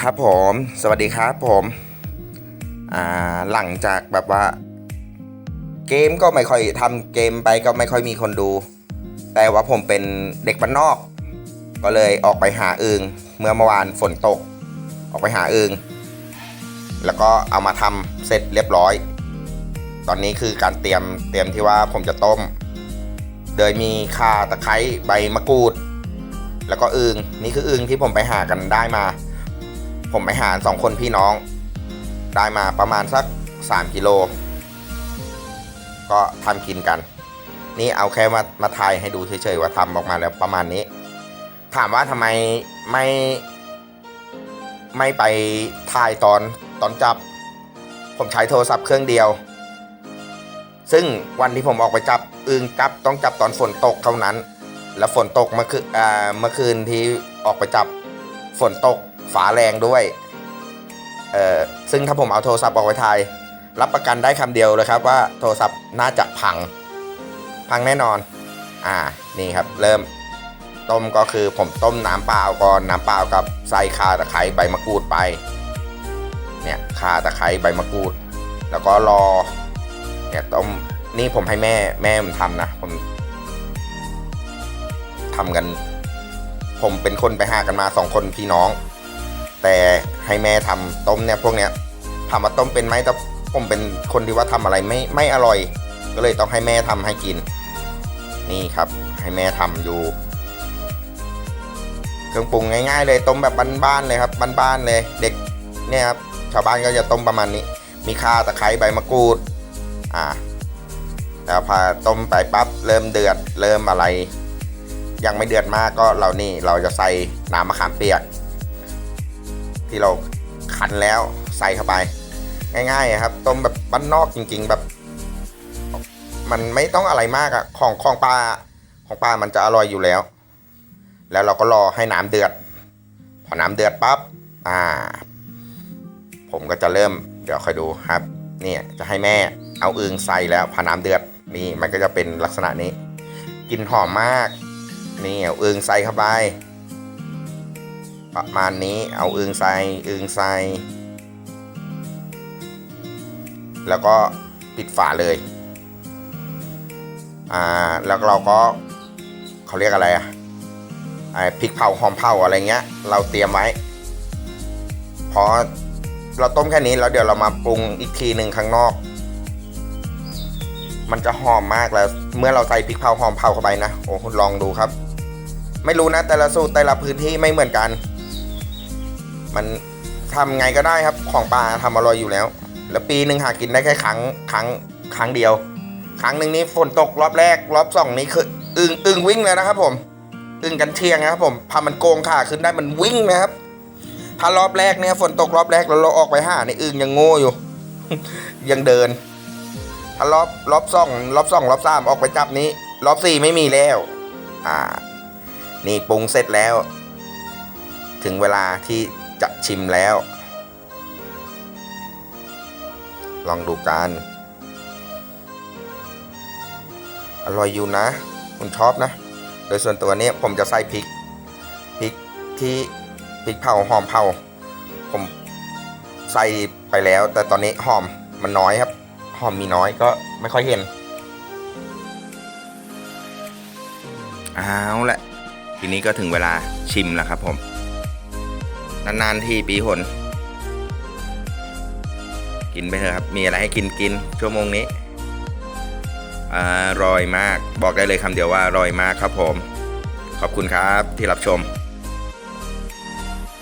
ครับผมสวัสดีครับผมอ่าหลังจากแบบว่า เกมก็ไม่ค่อยทำเกมไปก็ไม่ค่อยมีคนดู แต่ว่าผมเป็นเด็กบ้านนอก ก็เลยออกไปหาอึงเมื่อเมื่อวานฝนตก ออกไปหาอึงแล้วก็เอามาทำเสร็จเรียบร้อย ตอนนี้คือการเตรียมเตรียมที่ว่าผมจะต้ม โดยมีข่าตะไคร้ใบมะกรูด แล้วก็อึงนี่คืออึงที่ผมไปหากันได้มา ผมไปหาสองคนพี่น้อง ได้มาประมาณสัก 3 กิโล ก็ทำกินกัน นี่เอาแค่มามาทายให้ดูเฉยๆว่าทำออกมาแล้วประมาณนี้ ถามว่าทำไมไม่ ไม่ไปถ่ายตอนตอนจับ ผมใช้โทรศัพท์เครื่องเดียว ซึ่งวันที่ผมออกไปจับอึงจับต้องจับตอนฝนตกเท่านั้น แล้วฝนตกเมื่อคืนเมื่อคืนที่ออกไปจับฝนตก ฝาแรงด้วย เอ่อ ซึ่งถ้าผมเอาโทรศัพท์ออกไปถ่าย รับประกันได้คำเดียวเลยครับว่าโทรศัพท์น่าจะพัง พังแน่นอน อ่า นี่ครับ เริ่มต้มก็คือผมต้มน้ำเปล่าก่อนน้ำเปล่ากับใส่ข่าตะไคร้ใบมะกรูดไป เนี่ยข่าตะไคร้ใบมะกรูด แล้วก็รอ เนี่ยต้ม นี่ผมให้แม่แม่ผมทำนะ ผมทำกัน ผมเป็นคนไปหากันมาสองคนพี่น้อง แต่ให้แม่ทำต้มเนี่ยพวกเนี้ยถามาต้มเป็นไหมแต่ผมเป็นคนที่ว่าทำอะไรไม่ไม่อร่อย ก็เลยต้องให้แม่ทำให้กิน นี่ครับ ให้แม่ทำอยู่ เครื่องปรุงง่ายๆเลยต้มแบบบ้านๆเลยครับบ้านๆเลย เด็กเนี่ยครับชาวบ้านก็จะต้มประมาณนี้ มีข่าตะไคร้ใบมะกรูด อ่าแล้วพอต้มไปปั๊บเริ่มเดือดเริ่มอะไร ยังไม่เดือดมากก็เรานี่เราจะใส่น้ำมะขามเปียก ที่เราคั้นแล้วใส่เข้าไป ง่ายๆครับ ต้มแบบบ้านนอกจริง ๆ แบบ มันไม่ต้องอะไรมากอะของของปลาของปลามันจะอร่อยอยู่แล้ว แล้วเราก็รอให้น้ำเดือด พอน้ำเดือดปั๊บอ่า ผมก็จะเริ่มเดี๋ยวคอยดูครับเนี่ยจะให้แม่เอาอึงใส่แล้วพอน้ำเดือดนี่มันก็จะเป็นลักษณะนี้ กินหอมมาก นี่เอาอึงใส่เข้าไป ประมาณนี้เอาอึงใส่อึงใส่แล้วก็ปิดฝาเลย อ่า แล้วเราก็เขาเรียกอะไรอะไอพริกเผาหอมเผาอะไรเงี้ย เราเตรียมไว้ พอเราต้มแค่นี้แล้วเดี๋ยวเรามาปรุงอีกทีหนึ่งข้างนอก มันจะหอมมากแล้ว เมื่อเราใส่พริกเผาหอมเผาเข้าไปนะ โอ้ลองดูครับ ไม่รู้นะแต่ละสูตรแต่ละพื้นที่ไม่เหมือนกัน มันทำไงก็ได้ครับของป่าทำอร่อยอยู่แล้ว แล้วปีหนึ่งหากินได้แค่ครั้งครั้งครั้งเดียว ครั้งหนึ่งนี้ฝนตกรอบแรกรอบสองนี้คืออึงอึงวิ่งเลยนะครับ ผมอึงกันเชียงนะครับ ผมพามันโกงขาขึ้นได้มันวิ่งนะครับ ถ้ารอบแรกเนี่ยฝนตกรอบแรกแล้วเราออกไปหาในอึงยังโง่อยู่ ยังเดินถ้ารอบรอบสองรอบสองรอบสามออกไปจับนี้ รอบสี่ไม่มีแล้ว อ่า นี่ปรุงเสร็จแล้ว ถึงเวลาที่ ชิมแล้ว ลองดูกัน อร่อยอยู่นะ ผมชอบนะ โดยส่วนตัวเนี้ผมจะใส่พริก พริกที่พริกเผาหอมเผา ผมใส่ไปแล้ว แต่ตอนนี้หอมมันน้อยครับ หอมมีน้อยก็ไม่ค่อยเห็นเอาละทีนี้ก็ถึงเวลาชิมแล้วครับผม นานๆทีปีหนกินไปเถอะครับ มีอะไรให้กินกินชั่วโมงนี้อร่อยมากบอกได้เลยคำเดียวว่าอร่อยมากครับผม ขอบคุณครับที่รับชม